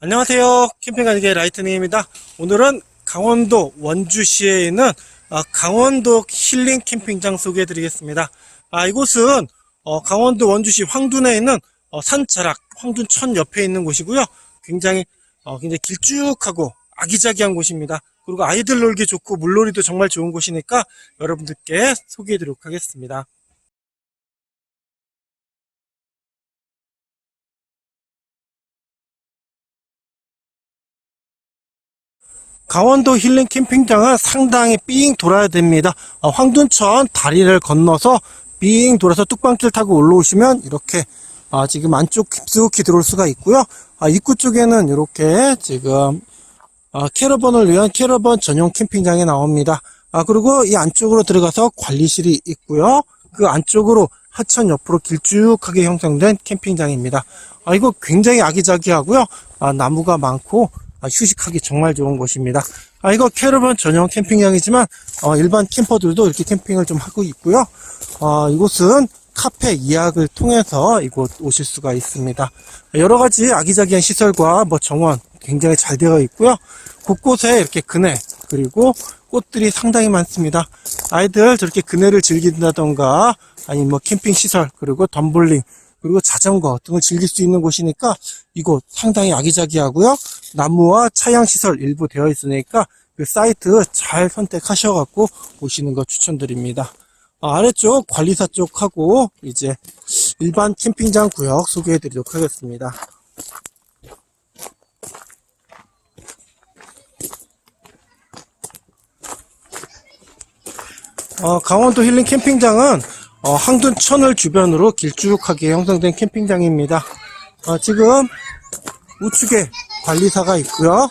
안녕하세요. 캠핑 가족의 라이트닝입니다. 오늘은 강원도 원주시에 있는 아, 강원도 힐링 캠핑장 소개해 드리겠습니다. 아, 이곳은 어, 강원도 원주시 황둔에 있는 어, 산자락 황둔천 옆에 있는 곳이고요. 굉장히 어, 굉장히 길쭉하고 아기자기한 곳입니다. 그리고 아이들 놀기 좋고 물놀이도 정말 좋은 곳이니까 여러분들께 소개해 드리도록 하겠습니다. 강원도 힐링 캠핑장은 상당히 삥 돌아야 됩니다. 어, 황둔천 다리를 건너서 삥 돌아서 뚝방길 타고 올라오시면 이렇게 아, 지금 안쪽 깊숙이 들어올 수가 있고요. 아, 입구 쪽에는 이렇게 지금 아, 캐러번을 위한 캐러번 전용 캠핑장이 나옵니다. 아, 그리고 이 안쪽으로 들어가서 관리실이 있고요. 그 안쪽으로 하천 옆으로 길쭉하게 형성된 캠핑장입니다. 아, 이거 굉장히 아기자기하고요. 아, 나무가 많고 아, 휴식하기 정말 좋은 곳입니다. 아, 이거 캐러번 전용 캠핑장이지만 어, 일반 캠퍼들도 이렇게 캠핑을 좀 하고 있고요. 어, 이곳은 카페 예약을 통해서 이곳 오실 수가 있습니다. 여러 가지 아기자기한 시설과 뭐 정원 굉장히 잘 되어 있고요. 곳곳에 이렇게 그네 그리고 꽃들이 상당히 많습니다. 아이들 저렇게 그네를 즐긴다던가 아니면 뭐 캠핑 시설 그리고 덤블링 그리고 자전거 등을 즐길 수 있는 곳이니까 이곳 상당히 아기자기하고요. 나무와 차양 시설 일부 되어 있으니까 그 사이트 잘 선택하셔갖고 오시는 거 추천드립니다. 아, 아래쪽 관리사 쪽하고 이제 일반 캠핑장 구역 소개해 드리도록 하겠습니다. 어, 강원도 힐링 캠핑장은 어, 항둔천을 주변으로 길쭉하게 형성된 캠핑장입니다. 어, 지금 우측에 관리사가 있고요.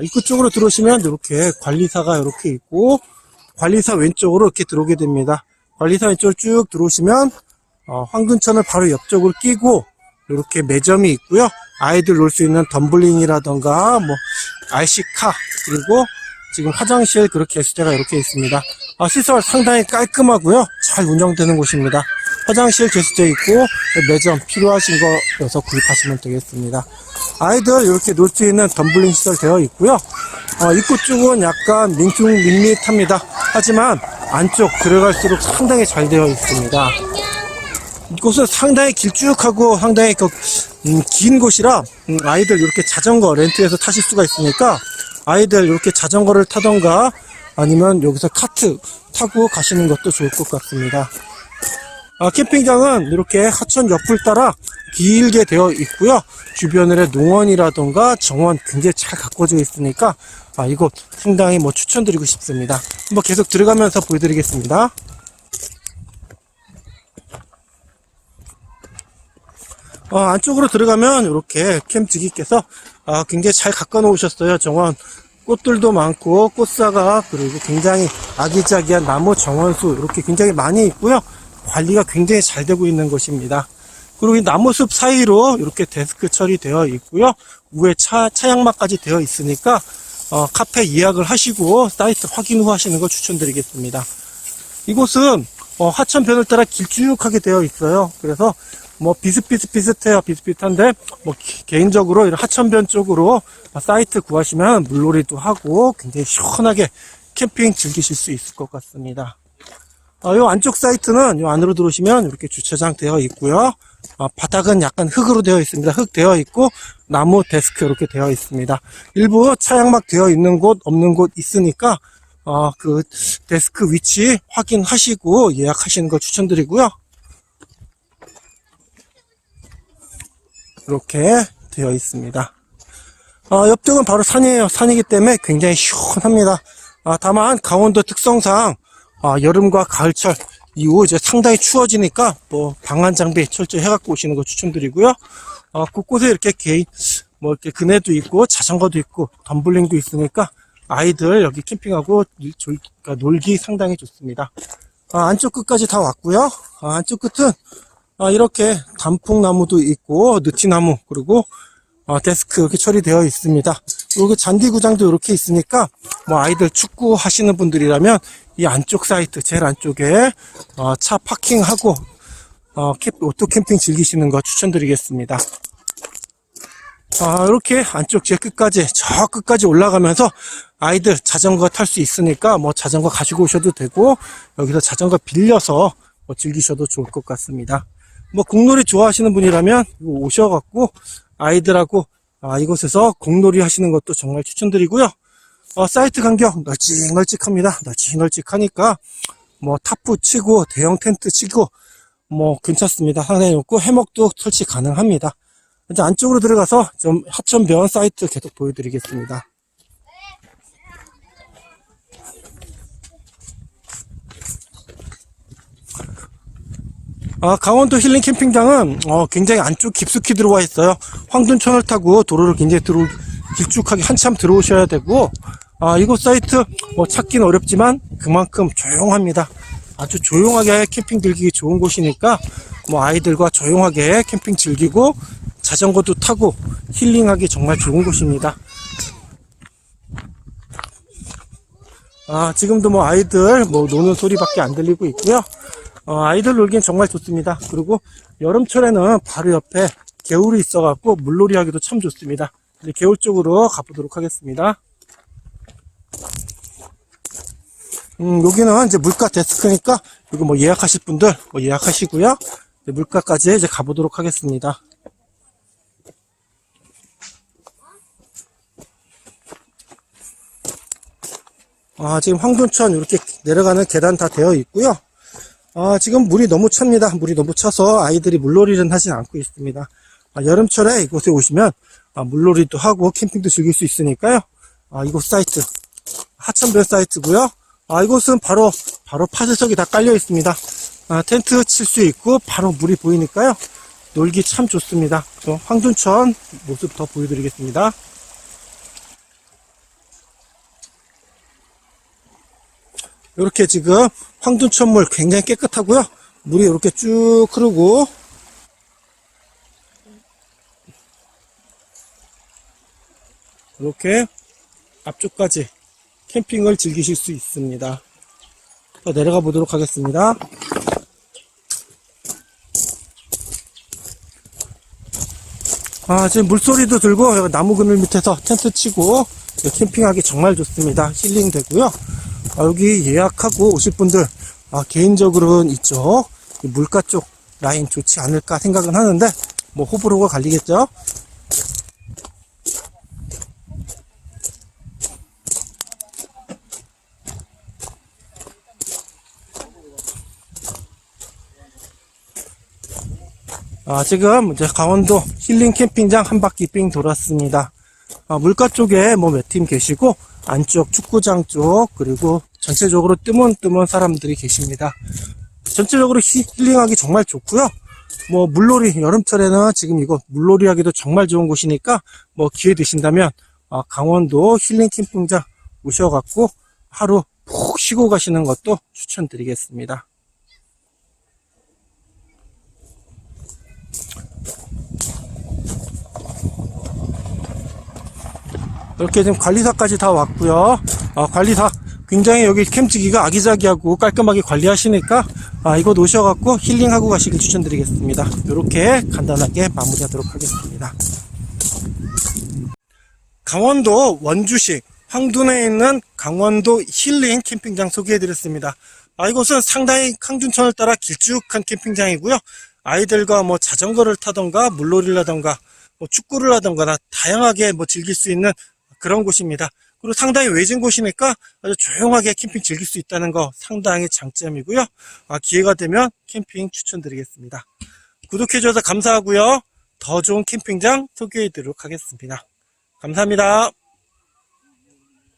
입구 쪽으로 들어오시면 이렇게 관리사가 이렇게 있고 관리사 왼쪽으로 이렇게 들어오게 됩니다. 관리사 왼쪽으로 쭉 들어오시면 어, 황둔천을 바로 옆쪽으로 끼고 이렇게 매점이 있고요. 아이들 놀 수 있는 덤블링이라던가 뭐 RC카 그리고 지금 화장실 그렇게 개수대가 이렇게 있습니다. 아, 시설 상당히 깔끔하고요. 잘 운영되는 곳입니다. 화장실 개수대 있고 매점 필요하신 거여서 구입하시면 되겠습니다. 아이들 이렇게 놀 수 있는 덤블링 시설 되어 있고요. 어, 입구 쪽은 약간 밍퉁 밋밋합니다. 하지만 안쪽 들어갈수록 상당히 잘 되어 있습니다. 이곳은 상당히 길쭉하고 상당히 그, 음, 긴 곳이라 음, 아이들 이렇게 자전거 렌트해서 타실 수가 있으니까 아이들 이렇게 자전거를 타던가 아니면 여기서 카트 타고 가시는 것도 좋을 것 같습니다. 아, 캠핑장은 이렇게 하천 옆을 따라 길게 되어 있고요. 주변에 농원이라던가 정원 굉장히 잘 가꿔져 있으니까 아, 이곳 상당히 뭐 추천드리고 싶습니다. 한번 계속 들어가면서 보여드리겠습니다. 어, 안쪽으로 들어가면 이렇게 캠 지기께서 아, 굉장히 잘 가꿔 놓으셨어요. 정원 꽃들도 많고 꽃사과 그리고 굉장히 아기자기한 나무 정원수 이렇게 굉장히 많이 있고요. 관리가 굉장히 잘 되고 있는 곳입니다. 그리고 이 나무숲 사이로 이렇게 데스크 처리되어 있고요. 위에 차, 차양막까지 되어 있으니까 어, 카페 예약을 하시고 사이트 확인 후 하시는 걸 추천드리겠습니다. 이곳은 어, 하천변을 따라 길쭉하게 되어 있어요. 그래서 뭐 비슷비슷비슷해요. 비슷비슷한데 뭐 기- 개인적으로 이런 하천변 쪽으로 사이트 구하시면 물놀이도 하고 굉장히 시원하게 캠핑 즐기실 수 있을 것 같습니다. 어, 요 안쪽 사이트는 요 안으로 들어오시면 이렇게 주차장 되어 있고요. 어, 바닥은 약간 흙으로 되어 있습니다. 흙 되어 있고 나무 데스크 이렇게 되어 있습니다. 일부 차양막 되어 있는 곳 없는 곳 있으니까 어, 그 데스크 위치 확인하시고 예약하시는 걸 추천드리고요. 이렇게 되어 있습니다. 어, 옆쪽은 바로 산이에요. 산이기 때문에 굉장히 시원합니다. 아, 다만 강원도 특성상 아, 여름과 가을철 이후 이제 상당히 추워지니까 뭐 방한 장비 철저히 해갖고 오시는 거 추천드리고요. 어, 곳곳에 이렇게 개인 뭐 이렇게 그네도 있고 자전거도 있고 덤블링도 있으니까 아이들 여기 캠핑하고 그러니까 놀기 상당히 좋습니다. 아, 안쪽 끝까지 다 왔고요. 아, 안쪽 끝은 아, 이렇게 단풍나무도 있고 느티나무 그리고 어, 데스크 이렇게 처리되어 있습니다. 여기 잔디구장도 이렇게 있으니까 뭐 아이들 축구 하시는 분들이라면 이 안쪽 사이트 제일 안쪽에 어, 차 파킹하고 어, 캠- 오토 캠핑 즐기시는 거 추천드리겠습니다. 아, 이렇게 안쪽 제 끝까지, 저 끝까지 올라가면서 아이들 자전거 탈 수 있으니까 뭐 자전거 가지고 오셔도 되고, 여기서 자전거 빌려서 뭐 즐기셔도 좋을 것 같습니다. 뭐 공놀이 좋아하시는 분이라면 오셔갖고 아이들하고 아, 이곳에서 공놀이 하시는 것도 정말 추천드리고요. 어, 사이트 간격 널찍널찍합니다. 널찍널찍하니까 뭐 타프 치고 대형 텐트 치고 뭐 괜찮습니다. 상당히 좋고 해먹도 설치 가능합니다. 이제 안쪽으로 들어가서 좀 하천변 사이트 계속 보여드리겠습니다. 아, 강원도 힐링 캠핑장은 어, 굉장히 안쪽 깊숙이 들어와 있어요. 황둔천을 타고 도로를 굉장히 들어 길쭉하게 한참 들어오셔야 되고 아, 이곳 사이트 뭐 찾기는 어렵지만 그만큼 조용합니다. 아주 조용하게 캠핑 즐기기 좋은 곳이니까 뭐 아이들과 조용하게 캠핑 즐기고 자전거도 타고 힐링하기 정말 좋은 곳입니다. 아, 지금도 뭐 아이들 뭐 노는 소리밖에 안 들리고 있고요. 어, 아이들 놀기엔 정말 좋습니다. 그리고 여름철에는 바로 옆에 개울이 있어갖고 물놀이 하기도 참 좋습니다. 이제 개울 쪽으로 가보도록 하겠습니다. 음, 여기는 이제 물가 데스크니까 이거 뭐 예약하실 분들 뭐 예약하시고요. 물가까지 이제 가보도록 하겠습니다. 아, 지금 황둔천 이렇게 내려가는 계단 다 되어 있고요. 아, 지금 물이 너무 찹니다. 물이 너무 차서 아이들이 물놀이는 하진 않고 있습니다. 아, 여름철에 이곳에 오시면 아, 물놀이도 하고 캠핑도 즐길 수 있으니까요. 아, 이곳 사이트 하천변 사이트고요. 아, 이곳은 바로 바로 파쇄석이 다 깔려 있습니다. 아, 텐트 칠 수 있고 바로 물이 보이니까요. 놀기 참 좋습니다. 저 황둔천 모습 더 보여드리겠습니다. 이렇게 지금 황둔천물 굉장히 깨끗하고요. 물이 이렇게 쭉 흐르고 이렇게 앞쪽까지 캠핑을 즐기실 수 있습니다. 더 내려가 보도록 하겠습니다. 아, 지금 물소리도 들고 나무 그늘 밑에서 텐트 치고 캠핑하기 정말 좋습니다. 힐링 되고요. 아, 여기 예약하고 오실 분들 아, 개인적으로는 이 물가 쪽 라인 좋지 않을까 생각은 하는데 뭐 호불호가 갈리겠죠. 아, 지금 이제 강원도 힐링 캠핑장 한 바퀴 삥 돌았습니다. 아, 물가 쪽에 뭐 몇 팀 계시고 안쪽 축구장 쪽 그리고 전체적으로 뜨문뜨문 사람들이 계십니다. 전체적으로 히- 힐링하기 정말 좋고요. 뭐 물놀이 여름철에는 지금 이거 물놀이 하기도 정말 좋은 곳이니까 뭐 기회 되신다면 아, 강원도 힐링 캠핑장 오셔갖고 하루 푹 쉬고 가시는 것도 추천드리겠습니다. 이렇게 지금 관리사까지 다 왔고요. 아, 관리사 굉장히 여기 캠치기가 아기자기하고 깔끔하게 관리하시니까 아, 이곳 오셔갖고 힐링하고 가시길 추천드리겠습니다. 이렇게 간단하게 마무리하도록 하겠습니다. 강원도 원주시 황둔에 있는 강원도 힐링 캠핑장 소개해드렸습니다. 아, 이곳은 상당히 강준천을 따라 길쭉한 캠핑장이고요. 아이들과 뭐 자전거를 타던가 물놀이를 하던가 뭐 축구를 하던가 다 다양하게 뭐 즐길 수 있는 그런 곳입니다. 그리고 상당히 외진 곳이니까 아주 조용하게 캠핑 즐길 수 있다는 거 상당히 장점이고요. 아, 기회가 되면 캠핑 추천드리겠습니다. 구독해주셔서 감사하고요. 더 좋은 캠핑장 소개해드리도록 하겠습니다. 감사합니다.